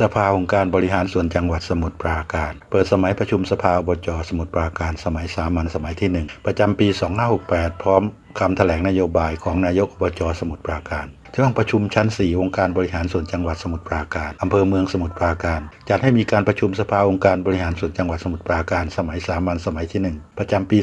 สภาองค์การบริหารส่วนจังหวัดสมุทรปราการ เปิดสมัยประชุมสภาอบจสมุทรปราการสมัยสามัญสมัยที่ 1 ประจำปี 2568 พร้อมคำแถลงนโยบายของนายกอบจสมุทรปราการ ที่ห้องประชุมชั้น 4 องค์การบริหารส่วนจังหวัดสมุทรปราการอำเภอเมืองสมุทรปราการ จัดให้มีการประชุมสภาองค์การบริหารส่วนจังหวัดสมุทรปราการ สมัยสามัญสมัยที่ 1 ประจำปี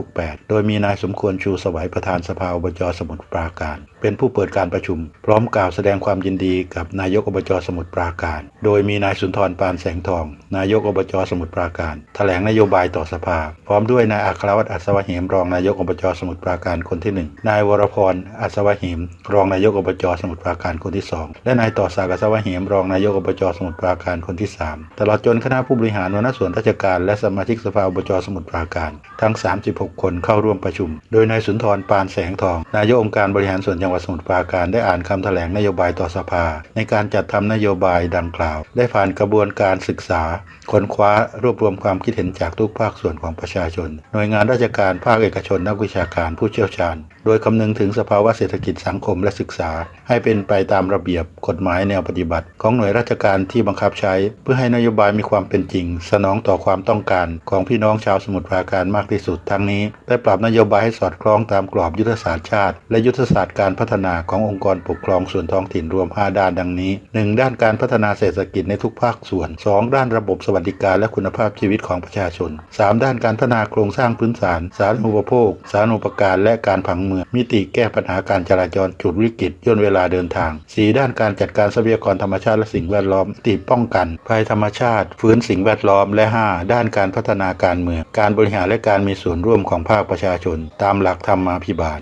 2568 โดยมีนายสมควรชูสวัยประธานสภาอบจสมุทรปราการ เป็นผู้เปิดการประชุม พร้อมกล่าวแสดงความยินดีกับนายกอบจสมุทรปราการ โดยมีนายสุนทรปานแสงทอง นายกอบจสมุทรปราการ แถลงนโยบายต่อสภา พร้อมด้วยนายอัครวัตรอัศวะเหมรองนายกอบจสมุทรปราการคนที่หนึ่งนายวรพรอัศวะเหมรองนายกอบจสมุทรปราการคนที่สองและนายต่อสากอัศวะเหมรองนายกอบจสมุทรปราการคนที่สามตลอดจนคณะผู้บริหารหัวหน้าส่วนราชการ และสมาชิกสภาอบจสมุทรปราการ ทั้ง 36 คนเข้าร่วมประชุม โดยนายสุนทรปานแสงทอง นายกองค์การบริหารส่วนจังหวัดสมุทรปราการได้อ่านคำแถลงนโยบายต่อสภา ในการจัดทำนโยบายดังกล่าว ได้ผ่านกระบวนการศึกษาค้นคว้ารวบรวมความคิดเห็นจากทุกภาคส่วนของประชาชน หน่วยงานราชการภาคเอกชนนักวิชาการผู้เชี่ยวชาญ โดยคำนึงถึงสภาวะเศรษฐกิจสังคมและศึกษาให้เป็นไปตามระเบียบกฎหมายแนวปฏิบัติ ของหน่วยราชการที่บังคับใช้ เพื่อให้นโยบายมีความเป็นจริง สนองต่อความต้องการ ของพี่น้องชาวสมุทรปราการมากที่สุด ทั้งนี้ ได้ปรับนโยบายให้สอดคล้องตามกรอบยุทธศาสตร์ชาติ และยุทธศาสตร์การพัฒนาขององค์กรปกครองส่วนท้องถิ่นรวม 5 ด้านดังนี้ 1. ด้านการพัฒนาเศรษฐกิจในทุกภาคส่วน 2. ด้านระบบสวัสดิการและคุณภาพชีวิตของประชาชน 3. ด้านการพัฒนาโครงสร้างพื้นฐาน สาธารณูปโภค สาธารณูปการและการผังเมือง มิติแก้ปัญหาการจราจรจุดวิกฤตยนเวลาเดินทาง 4. ด้านการจัดการทรัพยากรธรรมชาติและสิ่งแวดล้อมติป้องกันภัยธรรมชาติ ฟื้นสิ่งแวดล้อมและ 5. ด้านการพัฒนาการเมืองการบริหารและการมีส่วนร่วมของภาคประชาชน ตามหลักธรรมาภิบาล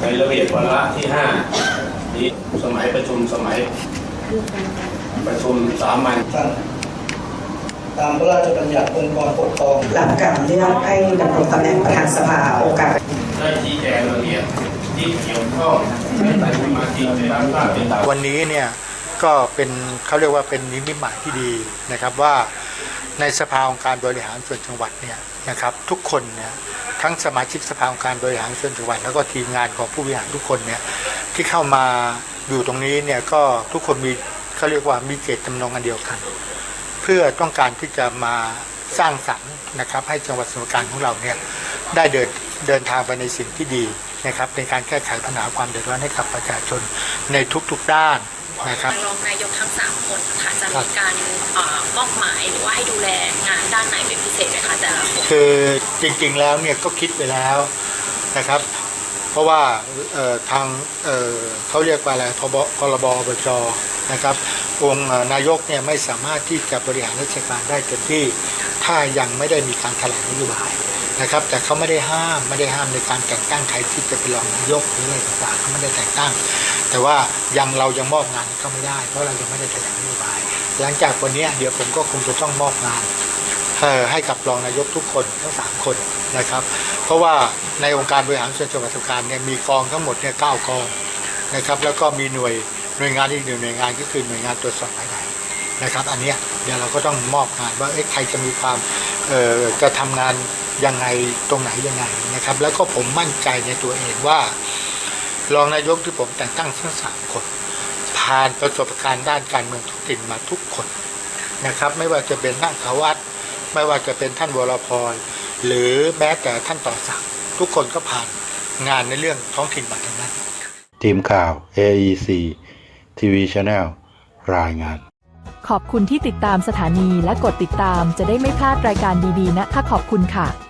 ในระเบียบวาระที่ 5 นี้สมัยประชุมสมัย ประชุมสามัญท่านตามพระราชบัญญัติองค์กรปกครองหลังการเลือกให้ดำรงตำแหน่งประธานสภาโอกาสได้ชี้แจงระเบียบ ที่เกี่ยวข้องให้ประชุมมาจริงในรับทราเป็นตามวันนี้เนี่ยก็เป็นเขาเรียกว่าเป็นนิมิตหมายที่ดีนะครับว่าในสภาองค์การบริหารส่วนจังหวัดเนี่ยนะครับทุกคนเนี่ยทั้งสมาชิกสภาองค์การบริหารส่วนจังหวัดแล้วก็ทีมงานของผู้บริหารทุกคนเนี่ยที่เข้ามาอยู่ตรงนี้เนี่ยก็ทุกคนมีเขาเรียกว่ามีเจตจำนงอันเดียวกัน เพื่อต้องการที่จะมาสร้างสรรค์นะครับให้จังหวัดสมุทรปราการของเราเนี่ยได้เดินเดินทางไปในสิ่งที่ดี นะครับในการแก้ไขปัญหาความเดือดร้อนให้กับประชาชนในทุกๆด้านนะครับทางรองนายกทั้ง 3 คนค่ะจะมีการเอ่อมอบหมายหรือว่าให้ดูแลงานด้านไหนเป็นพิเศษไหมคะแต่ละคนคือจริงๆแล้วเนี่ยก็คิดไปแล้วนะครับเพราะว่าเอ่อทางเอ่อเขาเรียกว่าอะไรพบพรบอบจนะครับ องค์เอ่อนายกเนี่ยไม่สามารถที่จะบริหารราชการได้เต็มที่ ถ้ายังไม่ได้มีการแถลงนโยบาย นะครับ แต่เขาไม่ได้ห้ามไม่ได้ห้ามในการแต่งตั้งใครที่จะเป็นรองนายกหรืออะไรต่างๆเขาไม่ได้แต่งตั้ง แต่ว่ายังเรายังมอบงานเขาไม่ได้ เพราะเรายังไม่ได้แถลงนโยบาย หลังจากวันนี้เดี๋ยวผมก็คงจะต้องมอบงานให้กับรองนายกทุกคนทั้งสามคนนะครับ เพราะว่าในองค์การบริหารส่วนจังหวัดสมุพรราเนี่ยมีกองทั้งหมดเนี่ยเก้ากองนะครับ แล้วก็มีหน่วยหน่วยงานอีกหนึ่งหน่วยงานก็คือหน่วยงานตรวจสอบภายในนะครับ อันนี้เดี๋ยวเราก็ต้องมอบงานว่าใครจะมีความเอ่อจะทำงาน ยังไงตรงไหนยังไงนะครับ แล้วก็ผมมั่นใจในตัวเองว่ารองนายกที่ผมแต่งตั้งทั้งสามคน ผ่านประสบการณ์ด้านการเมืองท้องถิ่นมาทุกคนนะครับ ไม่ว่าจะเป็นท่านเขาวัดไม่ว่าจะเป็นท่านวรพรหรือแม้แต่ท่านต่อศักดิ์ทุกคนก็ผ่านงานในเรื่องท้องถิ่นมาทั้งนั้น ทีมข่าว AEC TV Channel รายงาน ขอบคุณที่ติดตามสถานีและกดติดตามจะได้ไม่พลาดรายการดีๆนะคะขอบคุณค่ะ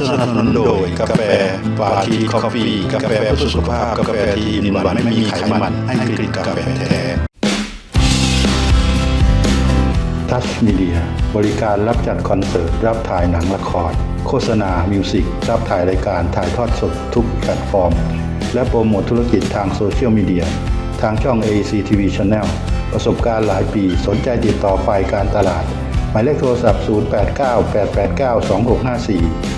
สนับสนุนโดยกาแฟปาทีคอฟฟี่กาแฟเพื่อสุขภาพกาแฟที่อินวันไม่มีไขมันให้กลิ่นกาแฟแท้ทัชมีเดียบริการรับจัดคอนเสิร์ต รับถ่ายหนังละคร โฆษณา มิวสิก รับถ่ายรายการถ่ายทอดสดทุกแพลตฟอร์ม และโปรโมทธุรกิจทางโซเชียลมีเดีย ทางช่อง AEC TV Channel ประสบการณ์หลายปีสนใจติดต่อฝ่ายการตลาด หมายเลขโทรศัพท์ 089 889 2654